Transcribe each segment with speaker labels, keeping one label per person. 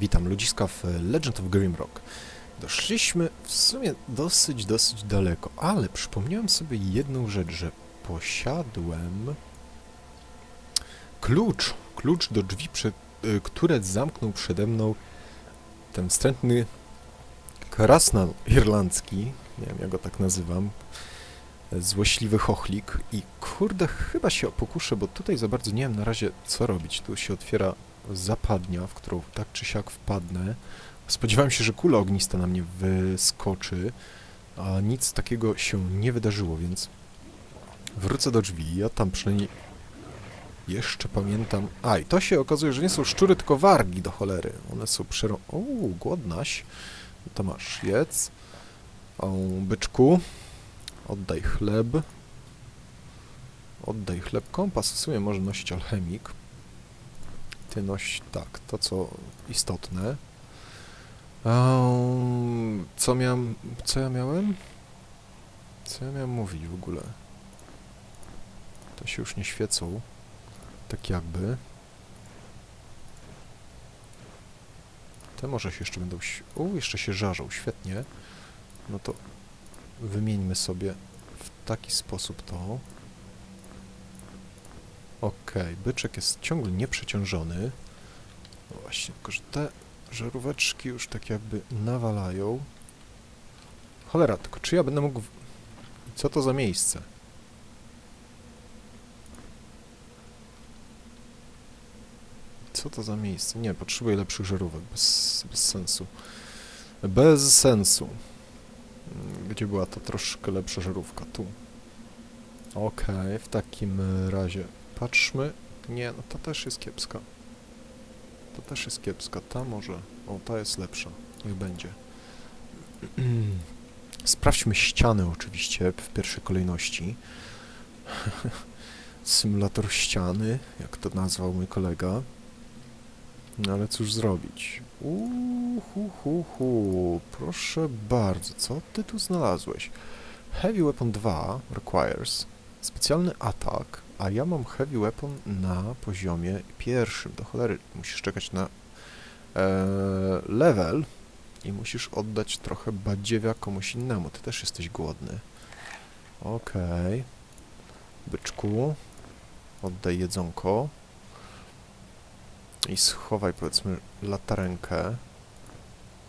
Speaker 1: Witam ludziska w Legend of Grimrock. Doszliśmy w sumie dosyć, dosyć daleko, ale przypomniałem sobie jedną rzecz, że posiadłem klucz, klucz do drzwi, y, które zamknął przede mną ten wstrętny krasnal irlandzki, nie wiem jak go tak nazywam, złośliwy chochlik i kurde, chyba się pokuszę, bo tutaj za bardzo nie wiem na razie co robić. Tu się otwiera zapadnia, w którą tak czy siak wpadnę. Spodziewałem się, że kula ognista na mnie wyskoczy, a nic takiego się nie wydarzyło, więc wrócę do drzwi. Ja tam przynajmniej jeszcze pamiętam... A, i to się okazuje, że nie są szczury, tylko wargi do cholery. One są przero... O, głodnaś. To masz, jedz. O, byczku. Oddaj chleb. Oddaj chleb. Kompas w sumie może nosić alchemik. Ty noś tak, to co istotne. Ehm, co miałem. Co ja miałem? Co ja miałem mówić w ogóle? To się już nie świecą. Tak jakby. Te może się jeszcze będą... U, jeszcze się żarzą, świetnie. No to wymieńmy sobie w taki sposób to. Okej, byczek jest ciągle nieprzeciążony. No właśnie, tylko że te żaróweczki już tak jakby nawalają. Cholera, tylko czy ja będę mógł... Co to za miejsce? Co to za miejsce? Nie, potrzebuję lepszych żarówek, bez, bez sensu. Bez sensu. Mm, Gdzie była ta troszkę lepsza żarówka? Tu. Okej, w takim razie patrzmy. Nie, no ta też jest kiepska. To też jest kiepska. Ta może. O, ta jest lepsza. Niech będzie. Sprawdźmy ściany oczywiście w pierwszej kolejności. Symulator ściany, jak to nazwał mój kolega. No ale cóż zrobić? Uuu, hu, hu, hu. Proszę bardzo, co ty tu znalazłeś? Heavy Weapon 2 requires specjalny atak, a ja mam Heavy Weapon na poziomie pierwszym. Do cholery, musisz czekać na e, level i musisz oddać trochę badziewia komuś innemu. Ty też jesteś głodny. Okej. Byczku, oddaj jedzonko. I schowaj, powiedzmy, latarenkę.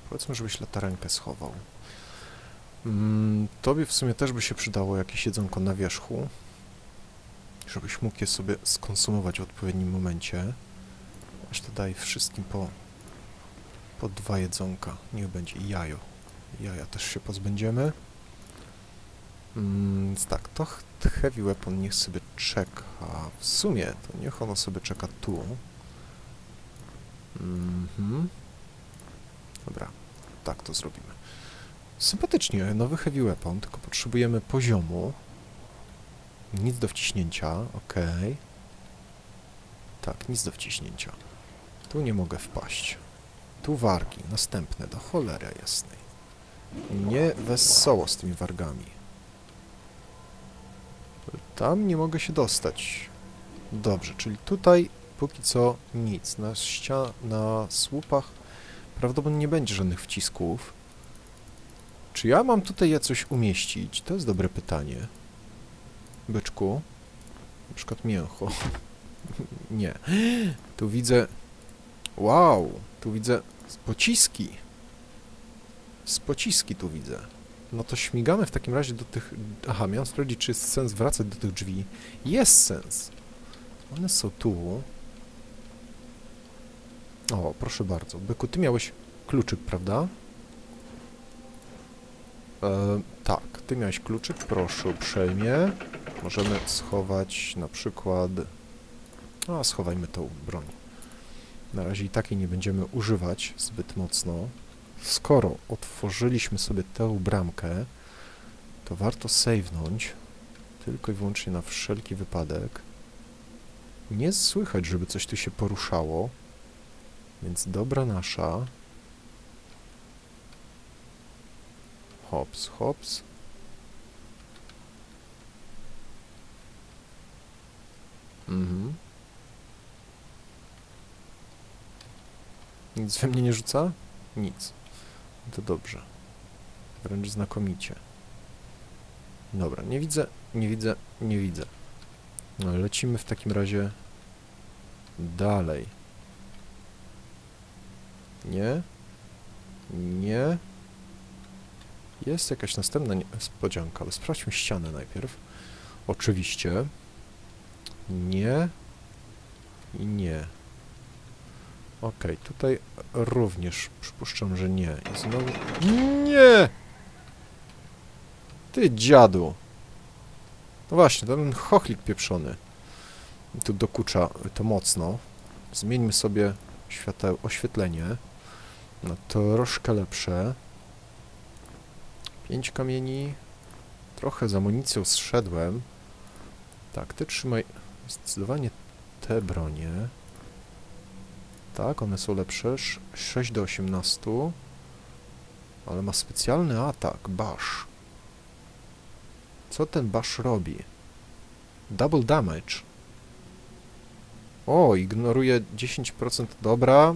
Speaker 1: Powiedzmy, żebyś latarenkę schował. Mm, tobie w sumie też by się przydało jakieś jedzonko na wierzchu, żebyś mógł je sobie skonsumować w odpowiednim momencie. Aż to daj wszystkim po, po dwa jedzonka. Niech będzie i jajo. Jaja też się pozbędziemy. Mm, tak, to Heavy Weapon niech sobie czeka. W sumie to niech ono sobie czeka tu. Mhm. Dobra, tak to zrobimy. Sympatycznie, nowy Heavy Weapon, tylko potrzebujemy poziomu. Nic do wciśnięcia, ok. Tak, nic do wciśnięcia. Tu nie mogę wpaść. Tu wargi, następne, do cholery jasnej. Nie wesoło z tymi wargami. Tam nie mogę się dostać. Dobrze, czyli tutaj póki co nic. Na, ścia na słupach prawdopodobnie nie będzie żadnych wcisków. Czy ja mam tutaj je coś umieścić? To jest dobre pytanie. Byczku. Na przykład mięcho. nie. Tu widzę... Wow! Tu widzę pociski. Z pociski tu widzę. No to śmigamy w takim razie do tych... Aha, miałem sprawdzić, czy jest sens wracać do tych drzwi. Jest sens. One są tu. O, proszę bardzo. Byku, ty miałeś kluczyk, prawda? E, tak, ty miałeś kluczyk, proszę uprzejmie. Możemy schować na przykład... A, schowajmy tą broń. Na razie i takiej nie będziemy używać zbyt mocno. Skoro otworzyliśmy sobie tę bramkę, to warto save'nąć tylko i wyłącznie na wszelki wypadek. Nie słychać, żeby coś tu się poruszało, więc dobra nasza. Hops, hops. Mhm. Nic we mnie nie rzuca? Nic. To dobrze. Wręcz znakomicie. Dobra, nie widzę, nie widzę, nie widzę. No, lecimy w takim razie dalej. Nie. Nie. Jest jakaś następna niespodzianka, ale sprawdźmy ścianę najpierw. Oczywiście. Nie. I nie. Okej, tutaj również przypuszczam, że nie. I znowu... Nie! Ty dziadu! No właśnie, ten chochlik pieprzony. Tu dokucza to mocno. Zmieńmy sobie świateł, oświetlenie na troszkę lepsze. Pięć kamieni. Trochę z amunicją zszedłem. Tak, ty trzymaj zdecydowanie te bronie. Tak, one są lepsze. Sz- 6 do 18. Ale ma specjalny atak, bash. Co ten bash robi? Double damage. O, ignoruje 10%. Dobra,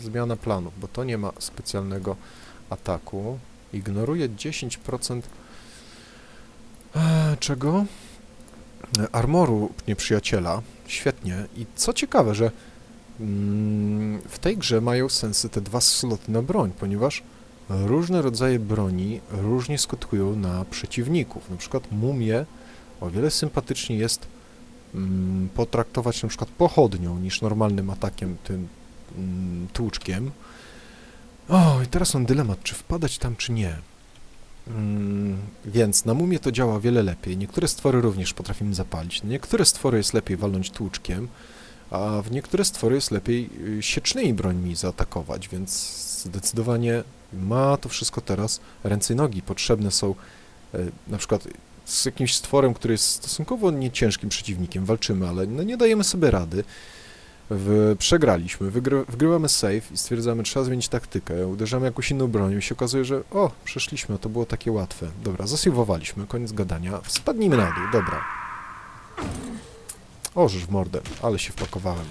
Speaker 1: zmiana planów, bo to nie ma specjalnego ataku. Ignoruje 10% e, czego? Armoru nieprzyjaciela. Świetnie. I co ciekawe, że mm, w tej grze mają sensy te dwa sloty na broń, ponieważ różne rodzaje broni różnie skutkują na przeciwników. Na przykład mumie o wiele sympatyczniej jest mm, potraktować na przykład pochodnią niż normalnym atakiem tym mm, tłuczkiem. O, i teraz mam dylemat, czy wpadać tam, czy nie. Mm, więc na mumie to działa wiele lepiej. Niektóre stwory również potrafimy zapalić. Niektóre stwory jest lepiej walnąć tłuczkiem, a w niektóre stwory jest lepiej y, siecznymi brońmi zaatakować, więc zdecydowanie ma to wszystko teraz ręce i nogi. Potrzebne są y, na przykład z jakimś stworem, który jest stosunkowo nieciężkim przeciwnikiem, walczymy, ale no nie dajemy sobie rady. W, przegraliśmy, wygry, wygrywamy save i stwierdzamy, trzeba zmienić taktykę, uderzamy jakąś inną bronią i się okazuje, że o, przeszliśmy, to było takie łatwe. Dobra, zasejwowaliśmy, koniec gadania, spadnijmy na dół, dobra. Orzesz w mordę, ale się wpakowałem.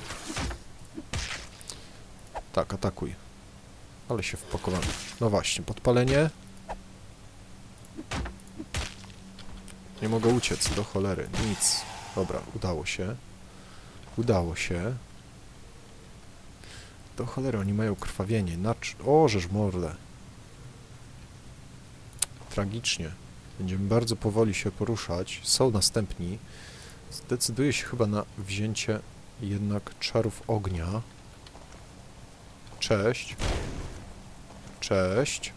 Speaker 1: Tak, atakuj. Ale się wpakowałem. No właśnie, podpalenie. Nie mogę uciec, do cholery, nic. Dobra, udało się. Udało się. Do cholery, oni mają krwawienie. Nacz... O, żeż mordę. Tragicznie. Będziemy bardzo powoli się poruszać. Są następni. Zdecyduję się chyba na wzięcie jednak czarów ognia. Cześć. Cześć.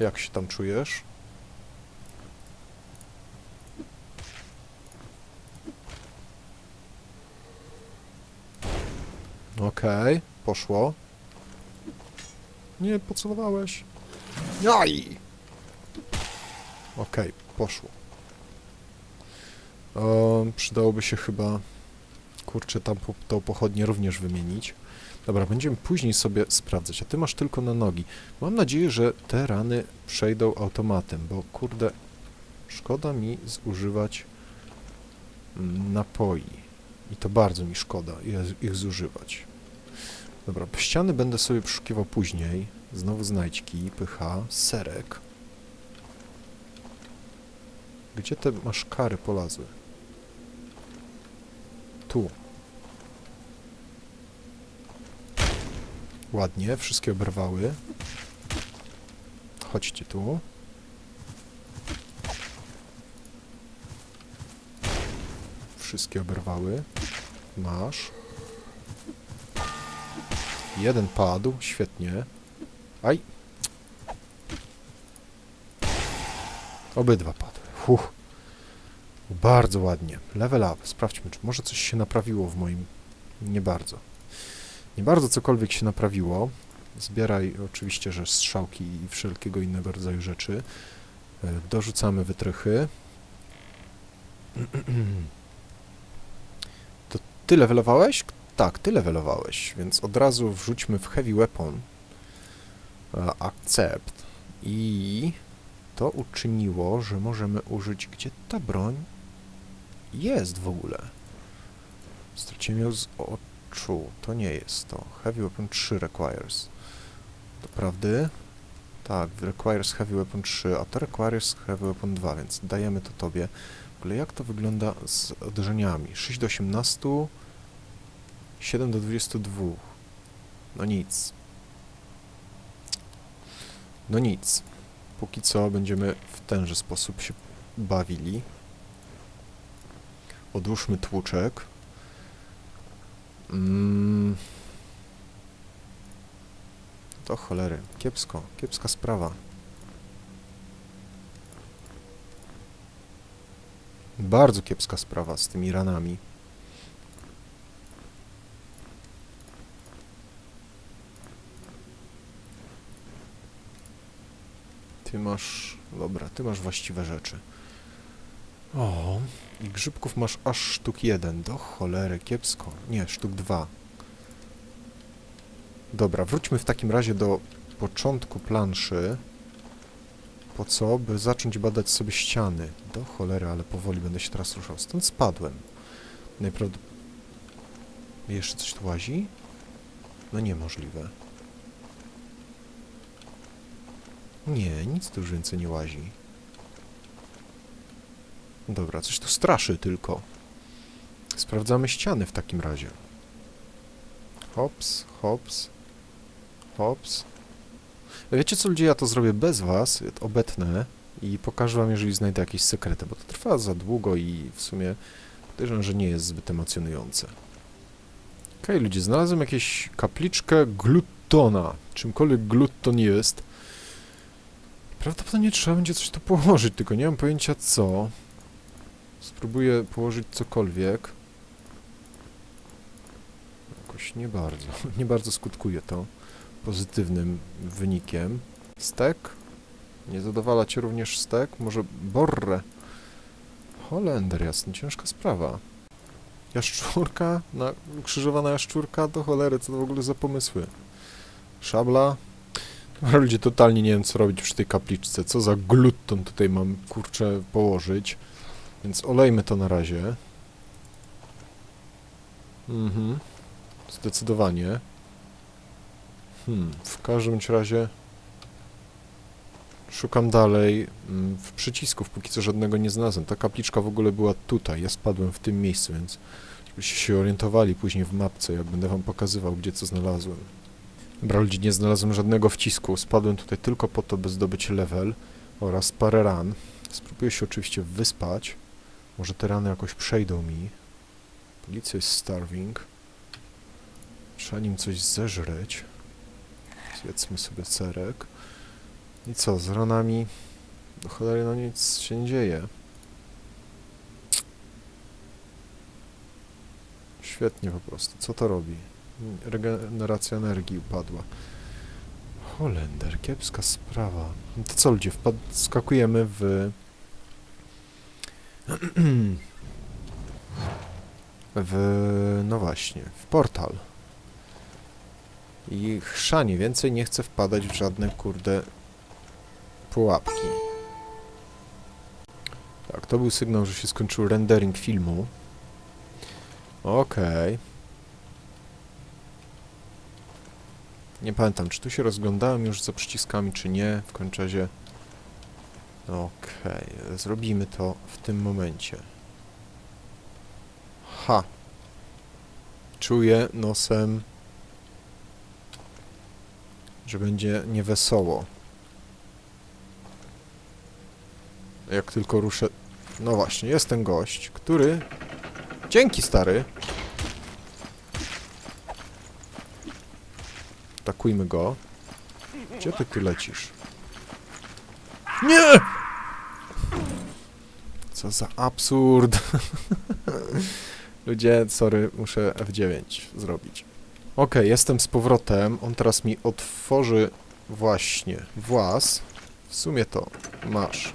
Speaker 1: Jak się tam czujesz? Okej, poszło. Nie, pocelowałeś. Jaj! Okej, poszło. O, przydałoby się chyba, kurczę, tam po, tą pochodnię również wymienić. Dobra, będziemy później sobie sprawdzać, a ty masz tylko na nogi. Mam nadzieję, że te rany przejdą automatem, bo kurde, szkoda mi zużywać mm, napoi. I to bardzo mi szkoda ich zużywać. Dobra, ściany będę sobie przeszukiwał później. Znowu znajdźki, pycha, serek. Gdzie te maszkary polazły? Tu. Ładnie, wszystkie oberwały. Chodźcie tu. Wszystkie oberwały. Masz. Jeden padł, świetnie. Aj. Obydwa padły. Huch. Bardzo ładnie. Level up. Sprawdźmy, czy może coś się naprawiło w moim... Nie bardzo. Nie bardzo cokolwiek się naprawiło. Zbieraj oczywiście, że strzałki i wszelkiego innego rodzaju rzeczy. E, Dorzucamy wytrychy. To ty levelowałeś? Tak, ty levelowałeś, więc od razu wrzućmy w Heavy Weapon e, Accept i to uczyniło, że możemy użyć... Gdzie ta broń jest w ogóle? Straciłem ją z oczu. 2. To nie jest to. Heavy Weapon 3 requires. Doprawdy? Tak, requires Heavy Weapon 3, a to requires Heavy Weapon 2, więc dajemy to tobie. W ogóle jak to wygląda z uderzeniami? 6 do 18, 7 do 22. No nic. No nic. Póki co będziemy w tenże sposób się bawili. Odłóżmy tłuczek. Mm. To cholery. Kiepsko. Kiepska sprawa. Bardzo kiepska sprawa z tymi ranami. Ty masz... Dobra, ty masz właściwe rzeczy. O, i grzybków masz aż sztuk jeden. Do cholery, kiepsko. Nie, sztuk dwa. Dobra, wróćmy w takim razie do początku planszy. Po co? By zacząć badać sobie ściany. Do cholery, ale powoli będę się teraz ruszał. Stąd spadłem. Najprawdopodobniej... Jeszcze coś tu łazi? No niemożliwe. Nie, nic tu już więcej nie łazi. Dobra, coś tu straszy tylko. Sprawdzamy ściany w takim razie. Hops, hops, hops. Wiecie co ludzie, ja to zrobię bez was, obetnę i pokażę wam, jeżeli znajdę jakieś sekrety, bo to trwa za długo i w sumie podejrzewam, że nie jest zbyt emocjonujące. Okej, ludzie, znalazłem jakieś kapliczkę glutona. Czymkolwiek gluton jest. Prawdopodobnie trzeba będzie coś tu położyć, tylko nie mam pojęcia co. Spróbuję położyć cokolwiek. Jakoś nie bardzo. Nie bardzo skutkuje to pozytywnym wynikiem. Stek? Nie zadowala cię również stek? Może borre? Holender, jasny, ciężka sprawa. Jaszczurka? Na, krzyżowana jaszczurka? Do cholery, co to w ogóle za pomysły? Szabla? Ludzie, totalnie nie wiem, co robić przy tej kapliczce. Co za gluton tutaj mam, kurczę, położyć. Więc olejmy to na razie. Mhm. Zdecydowanie. Hmm, w każdym razie szukam dalej mm, w przycisków, póki co żadnego nie znalazłem. Ta kapliczka w ogóle była tutaj, ja spadłem w tym miejscu, więc żebyście się orientowali później w mapce, jak będę wam pokazywał, gdzie co znalazłem. Dobra, ludzie, nie znalazłem żadnego wcisku, spadłem tutaj tylko po to, by zdobyć level oraz parę ran. Spróbuję się oczywiście wyspać. Może te rany jakoś przejdą mi. Policja jest starving. Trzeba nim coś zeżreć. Zjedzmy sobie cerek. I co, z ranami? Do cholery no nic się nie dzieje. Świetnie po prostu. Co to robi? Regeneracja energii upadła. Holender, kiepska sprawa. No to co ludzie, skakujemy w... w... no właśnie, w portal. I chrzanie, więcej nie chcę wpadać w żadne, kurde, pułapki. Tak, to był sygnał, że się skończył rendering filmu. Okej. Nie pamiętam, czy tu się rozglądałem już za przyciskami, czy nie. W końcu razie... Okej, zrobimy to w tym momencie. Ha! Czuję nosem, że będzie niewesoło. Jak tylko ruszę... No właśnie, jest ten gość, który... Dzięki, stary! Atakujmy go. Gdzie ty tu lecisz? Nie! Co za absurd. Ludzie, sorry, muszę F9 zrobić. Okej, jestem z powrotem. On teraz mi otworzy właśnie włas. W sumie to masz.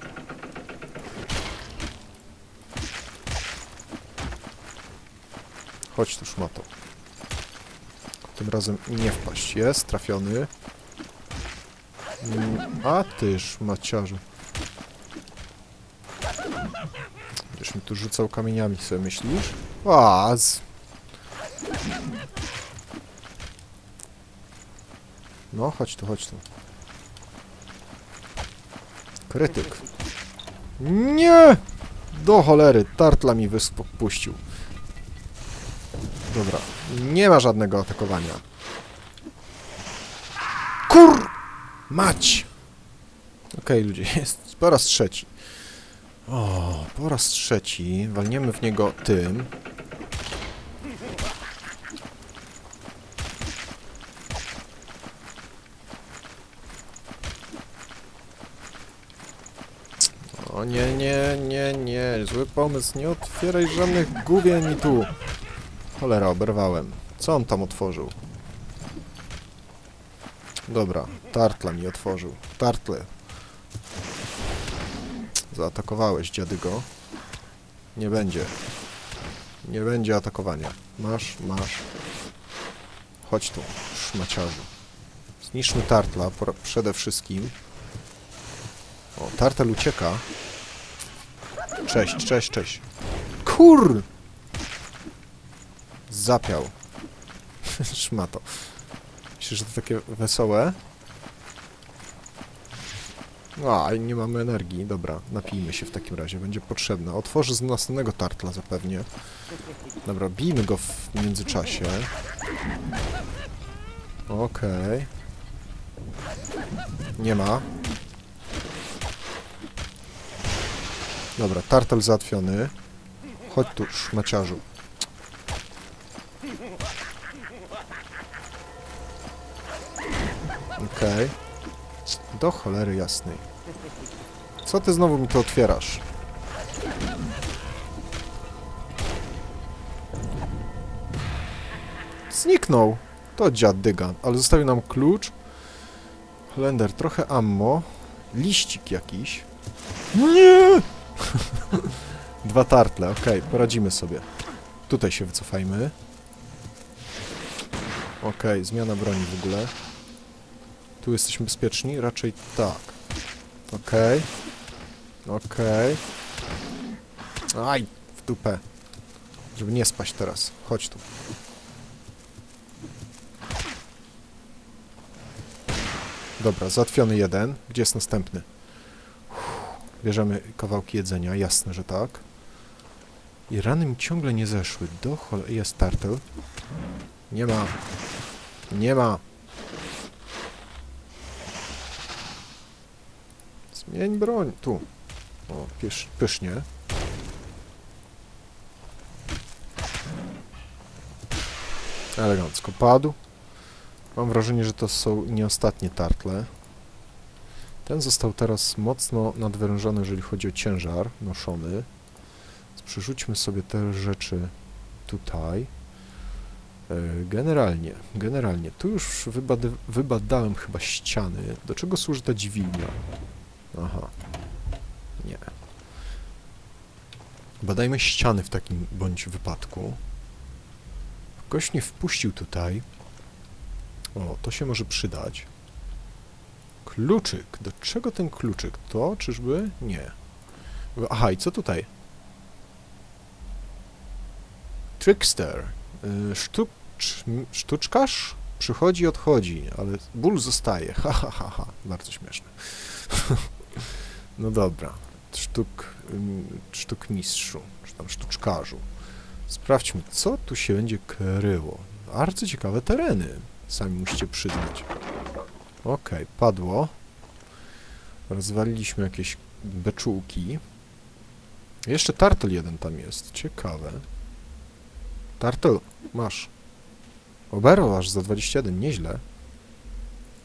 Speaker 1: Chodź tu, szmato tym razem nie wpaść. Jest, trafiony. Mm, a tyż, maciarze. Będziesz mi tu rzucał kamieniami, sobie myślisz? Łaz! No, chodź tu, chodź tu. Krytyk. Nie! Do cholery, tartla mi wypuścił. Dobra, nie ma żadnego atakowania. Kur... Mać! Okej, ludzie, jest po raz trzeci. O, po raz trzeci. Walniemy w niego tym. O nie, nie, nie, nie. Zły pomysł. Nie otwieraj żadnych główieni tu. Cholera, oberwałem. Co on tam otworzył? Dobra, tartla mi otworzył. Tartle. Zaatakowałeś, dziadygo. Nie będzie. Nie będzie atakowania. Masz, masz. Chodź tu, szmaciarzu. Zniszczmy tartla przede wszystkim. O, tartel ucieka. Cześć, cześć, cześć. Kur! Zapiał. Szmato. Myślisz, że to takie wesołe? A nie mamy energii. Dobra, napijmy się w takim razie. Będzie potrzebna. Otworzę z następnego tartla zapewnie. Dobra, bijmy go w międzyczasie. Okej. Nie ma. Dobra, tartel załatwiony. Chodź tu, szmaciarzu. Okej. Do cholery jasnej. Co ty znowu mi to otwierasz? Zniknął. To dziad dyga, ale zostawił nam klucz. Holender, trochę ammo. Liścik jakiś. Nie! Dwa tartle, okej, poradzimy sobie. Tutaj się wycofajmy. Okej, zmiana broni w ogóle. Tu jesteśmy bezpieczni? Raczej tak. Okej. Okej. Aj, w dupę. Żeby nie spaść teraz. Chodź tu. Dobra, załatwiony jeden. Gdzie jest następny? Bierzemy kawałki jedzenia, jasne, że tak. I rany mi ciągle nie zeszły. Do chol... Jest tartel. Nie ma. Nie ma. Zmień broń. Tu. O, pysz, pysznie. Elegancko padł. Mam wrażenie, że to są nie ostatnie tartle. Ten został teraz mocno nadwyrężony, jeżeli chodzi o ciężar noszony. Przerzućmy sobie te rzeczy tutaj. E, Generalnie, generalnie, tu już wybadałem chyba ściany. Do czego służy ta dźwignia? Aha. Nie. Badajmy ściany w takim bądź wypadku. Gość nie wpuścił tutaj. O, to się może przydać. Kluczyk. Do czego ten kluczyk? To czyżby? Nie. Aha, i co tutaj? Trickster. Y, Sztuk... Sztuczkarz? Przychodzi odchodzi, ale ból zostaje. Ha, ha, ha, ha. Bardzo śmieszne. no dobra. Sztuk... Sztuk mistrzu, czy tam sztuczkarzu. Sprawdźmy, co tu się będzie kryło. Bardzo ciekawe tereny. Sami musicie przyznać. Okej, padło. Rozwaliliśmy jakieś beczułki. Jeszcze tartel jeden tam jest. Ciekawe. Tartel, masz. Oberwał aż za 21, nieźle.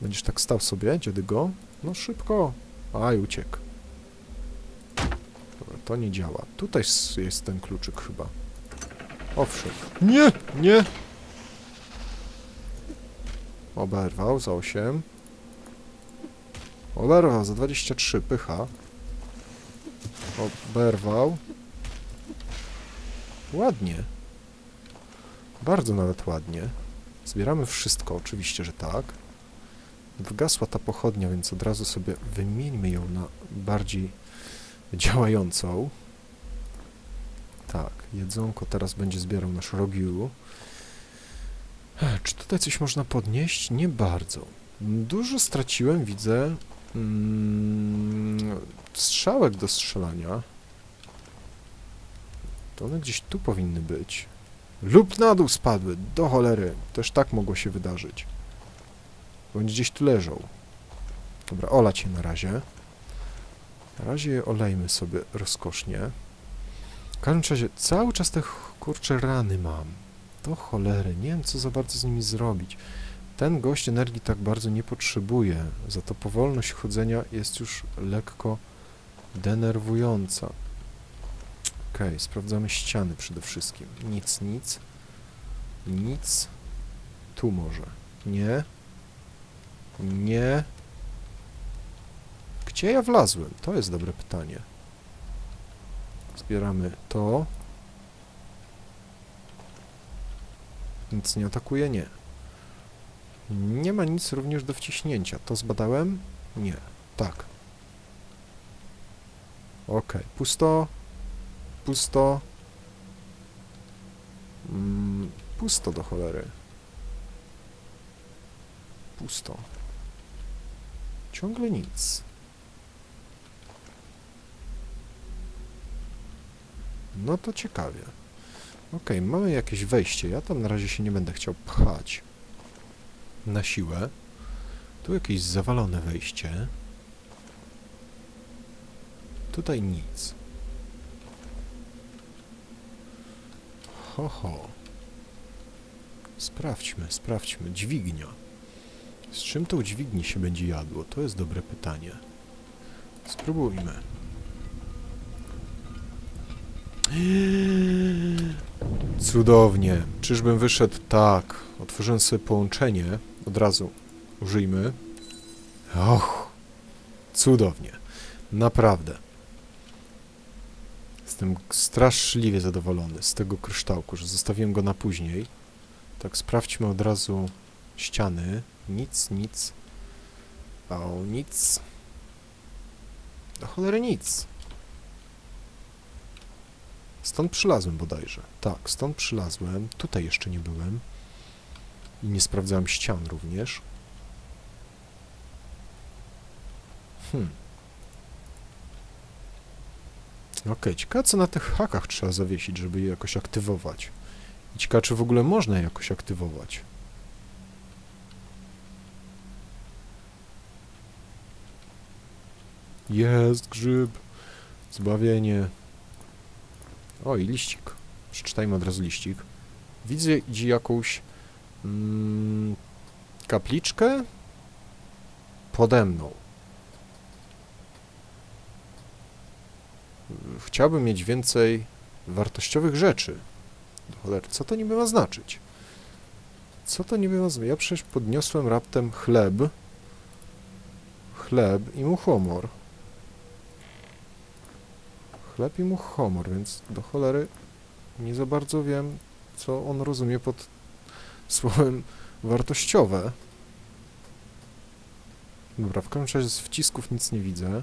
Speaker 1: Będziesz tak stał sobie, dziadygo? No szybko. Aj, uciekł. To nie działa. Tutaj jest ten kluczyk chyba. Owszem. Nie, nie. Oberwał za 8. Oberwał za 23, pycha. Oberwał. Ładnie. Bardzo nawet ładnie. Zbieramy wszystko, oczywiście, że tak. Wygasła ta pochodnia, więc od razu sobie wymieńmy ją na bardziej działającą. Tak, jedzonko teraz będzie zbierał nasz rogiu. Czy tutaj coś można podnieść? Nie bardzo. Dużo straciłem, widzę. Mm, strzałek do strzelania. To one gdzieś tu powinny być. Lub na dół spadły, do cholery. Też tak mogło się wydarzyć. Bądź gdzieś tu leżą. Dobra, olać je na razie. Na razie je olejmy sobie rozkosznie. W każdym razie cały czas te kurcze rany mam. To cholery, nie wiem co za bardzo z nimi zrobić. Ten gość energii tak bardzo nie potrzebuje, za to powolność chodzenia jest już lekko denerwująca. Okej, sprawdzamy ściany przede wszystkim. Nic, nic. Nic. Tu może. Nie. Nie. Gdzie ja wlazłem? To jest dobre pytanie. Zbieramy to. Nic nie atakuje? Nie. Nie ma nic również do wciśnięcia. To zbadałem? Nie. Tak. Okej. Pusto. Pusto. Mm, pusto do cholery. Pusto. Ciągle nic. No to ciekawie. Okej, mamy jakieś wejście. Ja tam na razie się nie będę chciał pchać na siłę. Tu jakieś zawalone wejście. Tutaj nic. Ho, ho. Sprawdźmy, sprawdźmy. Dźwignia. Z czym tą dźwignię się będzie jadło? To jest dobre pytanie. Spróbujmy. Cudownie. Czyżbym wyszedł tak? Otworzyłem sobie połączenie. Od razu użyjmy. Och, cudownie. Naprawdę. Jestem straszliwie zadowolony z tego kryształku, że zostawiłem go na później. Tak, sprawdźmy od razu ściany. Nic, nic. O, nic. Do cholery nic. Stąd przylazłem bodajże. Tak, stąd przylazłem. Tutaj jeszcze nie byłem. I nie sprawdzałem ścian również. Hmm. Okej, ciekawe co na tych hakach trzeba zawiesić, żeby je jakoś aktywować. I ciekawe, czy w ogóle można je jakoś aktywować. Jest grzyb. Zbawienie. O, i liścik. Przeczytajmy od razu liścik. Widzę idzie jakąś mm, kapliczkę pode mną. Chciałbym mieć więcej wartościowych rzeczy. Co to niby ma znaczyć? Co to niby ma znaczyć? Ja przecież podniosłem raptem chleb, chleb i muchomor. Chleb i muchomor, więc do cholery nie za bardzo wiem, co on rozumie pod słowem wartościowe. Dobra, w każdym razie z wcisków nic nie widzę.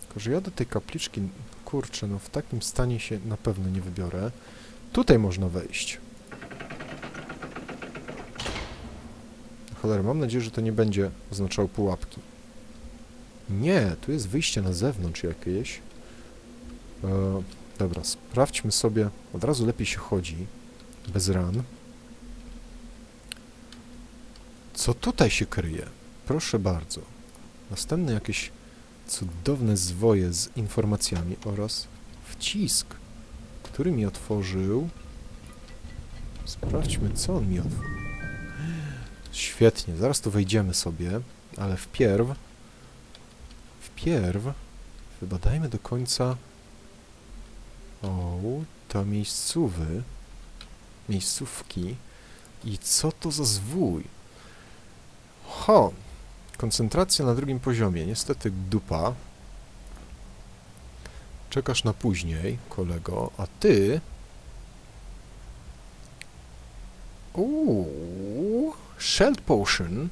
Speaker 1: Tylko, że ja do tej kapliczki, kurczę, no w takim stanie się na pewno nie wybiorę. Tutaj można wejść. Cholera, mam nadzieję, że to nie będzie oznaczało pułapki. Nie, tu jest wyjście na zewnątrz jakieś. E, dobra, sprawdźmy sobie. Od razu lepiej się chodzi. Bez ran. Co tutaj się kryje? Proszę bardzo. Następne jakieś cudowne zwoje z informacjami oraz wcisk, który mi otworzył. Sprawdźmy, co on mi otworzył. Świetnie, zaraz tu wejdziemy sobie, ale wpierw wpierw wybadajmy do końca o, to miejscówy miejscówki i co to za zwój? Ho! Koncentracja na drugim poziomie. Niestety dupa. Czekasz na później, kolego, a ty... Uuu, Shelled Potion.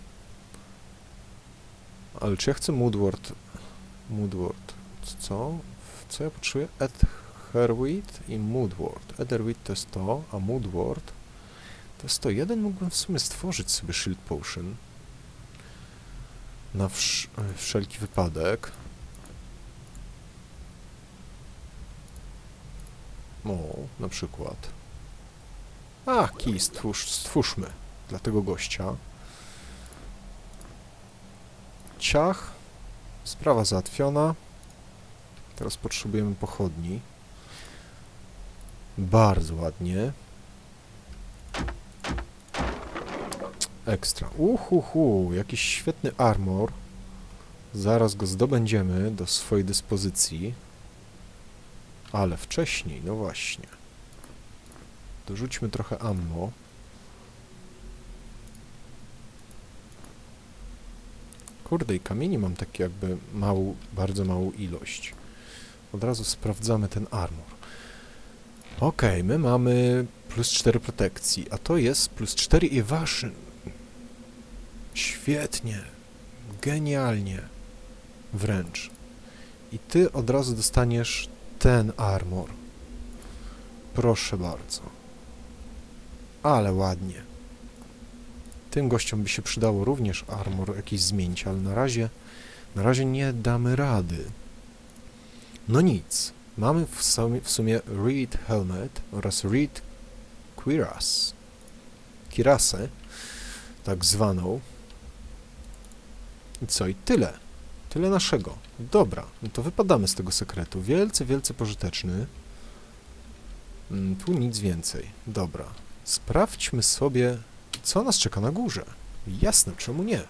Speaker 1: Ale czy ja chcę Moodward? Moodward. Co? Co ja potrzebuję? Etherwit i Moodward. Etherwit to jest to, a Moodward To 101 mógłbym w sumie stworzyć sobie Shield Potion. Na wsz e, wszelki wypadek. O, na przykład. A, kij stwórz, stwórzmy dla tego gościa. Ciach. Sprawa załatwiona. Teraz potrzebujemy pochodni. Bardzo ładnie. Ekstra. Uhuhu, jakiś świetny armor. Zaraz go zdobędziemy do swojej dyspozycji. Ale wcześniej, no właśnie. Dorzućmy trochę ammo. Kurde, i kamieni mam tak jakby małą, bardzo małą ilość. Od razu sprawdzamy ten armor. Okej, my mamy plus 4 protekcji, a to jest plus 4 evasion. Świetnie. Genialnie. Wręcz. I ty od razu dostaniesz ten armor. Proszę bardzo. Ale ładnie. Tym gościom by się przydało również armor jakiś zmienić, ale na razie, na razie nie damy rady. No nic. Mamy w sumie, w sumie Reed Helmet oraz Reed Cuirass. Kirasę, tak zwaną. I co? I tyle. Tyle naszego. Dobra, no to wypadamy z tego sekretu. Wielce, wielce pożyteczny. Mm, Tu nic więcej. Dobra. Sprawdźmy sobie, co nas czeka na górze. Jasne, czemu nie?